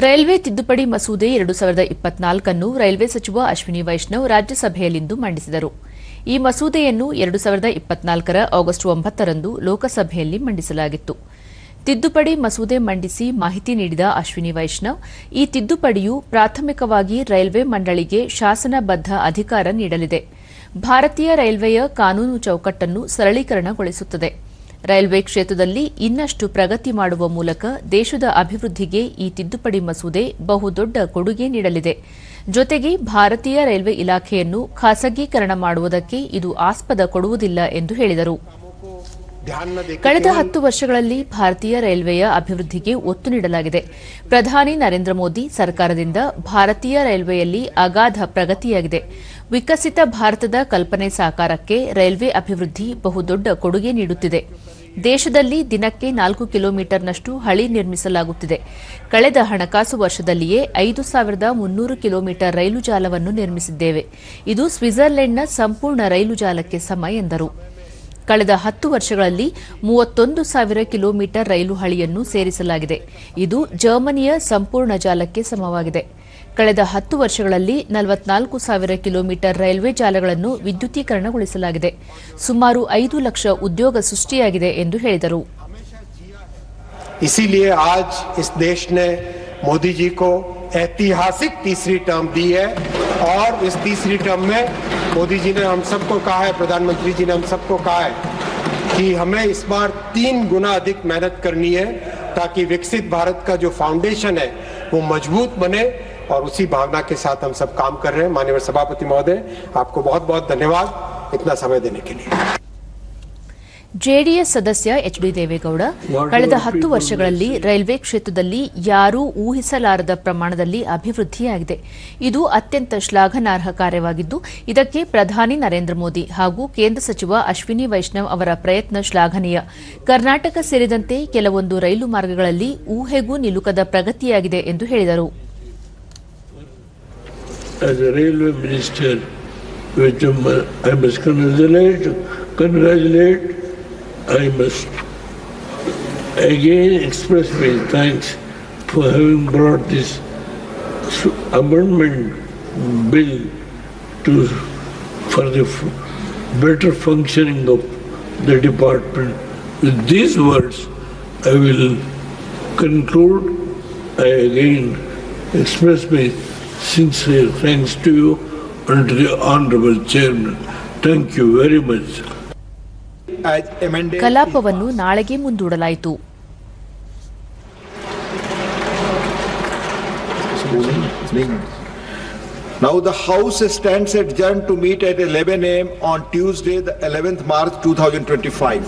Railway ತಿದ್ದುಪಡಿ ಮಸೂದೆ ಎರಡು ಸಾವಿರದ ಇಪ್ಪತ್ನಾಲ್ಕನ್ನು ರೈಲ್ವೆ ಸಚಿವ ಅಶ್ವಿನಿ ವೈಷ್ಣವ್ ರಾಜ್ಯಸಭೆಯಲ್ಲಿಂದು ಮಂಡಿಸಿದರು. ಈ ಮಸೂದೆಯನ್ನು ಎರಡು ಸಾವಿರದ ಇಪ್ಪತ್ನಾಲ್ಕರ ಆಗಸ್ಟ್ ಒಂಬತ್ತರಂದು ಲೋಕಸಭೆಯಲ್ಲಿ ಮಂಡಿಸಲಾಗಿತ್ತು. ತಿದ್ದುಪಡಿ ಮಸೂದೆ ಮಂಡಿಸಿ ಮಾಹಿತಿ ನೀಡಿದ ಅಶ್ವಿನಿ ವೈಷ್ಣವ್, ಈ ತಿದ್ದುಪಡಿಯು ಪ್ರಾಥಮಿಕವಾಗಿ ರೈಲ್ವೆ ಮಂಡಳಿಗೆ ಶಾಸನಬದ್ದ ಅಧಿಕಾರ ನೀಡಲಿದೆ. ಭಾರತೀಯ ರೈಲ್ವೆಯ ಕಾನೂನು ಚೌಕಟ್ಟನ್ನು ಸರಳೀಕರಣಗೊಳಿಸುತ್ತದೆ. ರೈಲ್ವೆ ಕ್ಷೇತ್ರದಲ್ಲಿ ಇನ್ನಷ್ಟು ಪ್ರಗತಿ ಮಾಡುವ ಮೂಲಕ ದೇಶದ ಅಭಿವೃದ್ಧಿಗೆ ಈ ತಿದ್ದುಪಡಿ ಮಸೂದೆ ಬಹುದೊಡ್ಡ ಕೊಡುಗೆ ನೀಡಲಿದೆ. ಜೊತೆಗೆ ಭಾರತೀಯ ರೈಲ್ವೆ ಇಲಾಖೆಯನ್ನು ಖಾಸಗೀಕರಣ ಮಾಡುವುದಕ್ಕೆ ಇದು ಆಸ್ಪದ ಕೊಡುವುದಿಲ್ಲ ಎಂದು ಹೇಳಿದರು. ಕಳೆದ ಹತ್ತು ವರ್ಷಗಳಲ್ಲಿ ಭಾರತೀಯ ರೈಲ್ವೆಯ ಅಭಿವೃದ್ಧಿಗೆ ಒತ್ತು ನೀಡಲಾಗಿದೆ. ಪ್ರಧಾನಿ ನರೇಂದ್ರ ಮೋದಿ ಸರ್ಕಾರದಿಂದ ಭಾರತೀಯ ರೈಲ್ವೆಯಲ್ಲಿ ಅಗಾಧ ಪ್ರಗತಿಯಾಗಿದೆ. ವಿಕಸಿತ ಭಾರತದ ಕಲ್ಪನೆ ಸಾಕಾರಕ್ಕೆ ರೈಲ್ವೆ ಅಭಿವೃದ್ಧಿ ಬಹುದೊಡ್ಡ ಕೊಡುಗೆ ನೀಡುತ್ತಿದೆ. ದೇಶದಲ್ಲಿ ದಿನಕ್ಕೆ ನಾಲ್ಕು ಕಿಲೋಮೀಟರ್ನಷ್ಟು ಹಳಿ ನಿರ್ಮಿಸಲಾಗುತ್ತಿದೆ. ಕಳೆದ ಹಣಕಾಸು ವರ್ಷದಲ್ಲಿಯೇ ಐದು ಸಾವಿರದ ಮುನ್ನೂರು ಕಿಲೋಮೀಟರ್ ರೈಲು ಜಾಲವನ್ನು ನಿರ್ಮಿಸಿದ್ದೇವೆ. ಇದು ಸ್ವಿಟ್ಜರ್ಲೆಂಡ್ನ ಸಂಪೂರ್ಣ ರೈಲು ಜಾಲಕ್ಕೆ ಸಮ ಎಂದರು. ಕಳೆದ ಹತ್ತು ವರ್ಷಗಳಲ್ಲಿ ಮೂವತ್ತೊಂದು ಸಾವಿರ ಕಿಲೋಮೀಟರ್ ರೈಲು ಹಳಿಯನ್ನು ಸೇರಿಸಲಾಗಿದೆ ಇದು ಜರ್ಮನಿಯ ಸಂಪೂರ್ಣ ಜಾಲಕ್ಕೆ ಸಮವಾಗಿದೆ ಕಳೆದ ಹತ್ತು ವರ್ಷಗಳಲ್ಲಿ ನಲವತ್ನಾಲ್ಕು ಸಾವಿರ ಕಿಲೋಮೀಟರ್ ರೈಲ್ವೆ ಜಾಲಗಳನ್ನು ವಿದ್ಯುದೀಕರಣಗೊಳಿಸಲಾಗಿದೆ ಸುಮಾರು ಐದು ಲಕ್ಷ ಉದ್ಯೋಗ ಸೃಷ್ಟಿಯಾಗಿದೆ ಎಂದು ಹೇಳಿದರು इसीलिए आज इस देश ने मोदी जी को ऐतिहासिक तीसरी टर्म दी है और इस तीसरी टर्म में मोदी जी ने हम सबको कहा है, प्रधानमंत्री जी ने हम सबको कहा है कि हमें इस बार तीन गुना अधिक मेहनत करनी है ताकि विकसित भारत का जो फाउंडेशन है, वो मज़बूत बने और उसी भावना के साथ हम सब काम कर रहे हैं। माननीय सभापति महोदय, आपको बहुत बहुत धन्यवाद। इतना समय देने के लिए। ಜೆಡಿಎಸ್ ಸದಸ್ಯ ಎಚ್ ಡಿ ದೇವೇಗೌಡ ಕಳೆದ ಹತ್ತು ವರ್ಷಗಳಲ್ಲಿ ರೈಲ್ವೆ ಕ್ಷೇತ್ರದಲ್ಲಿ ಯಾರೂ ಊಹಿಸಲಾರದ ಪ್ರಮಾಣದಲ್ಲಿ ಅಭಿವೃದ್ಧಿಯಾಗಿದೆ. ಇದು ಅತ್ಯಂತ ಶ್ಲಾಘನಾರ್ಹ ಕಾರ್ಯವಾಗಿದ್ದು ಇದಕ್ಕೆ ಪ್ರಧಾನಿ ನರೇಂದ್ರ ಮೋದಿ ಹಾಗೂ ಕೇಂದ್ರ ಸಚಿವ ಅಶ್ವಿನಿ ವೈಷ್ಣವ್ ಅವರ ಪ್ರಯತ್ನ ಶ್ಲಾಘನೀಯ. ಕರ್ನಾಟಕ ಸೇರಿದಂತೆ ಕೆಲವೊಂದು ರೈಲು ಮಾರ್ಗಗಳಲ್ಲಿ ಊಹೆಗೂ ನಿಲುಕದ ಪ್ರಗತಿಯಾಗಿದೆ ಎಂದು ಹೇಳಿದರು. Congratulate, I must again express my thanks for having brought this amendment bill to, for the better functioning of the department. With these words, I will conclude. I again express my sincere thanks to you and to the Honorable Chairman. Thank you very much. ಕಲಾಪವನ್ನು ನಾಳೆಗೆ ಮುಂದೂಡಲಾಯಿತು. Now the house stands adjourned to meet at eleven AM on Tuesday the eleventh March two thousand twenty five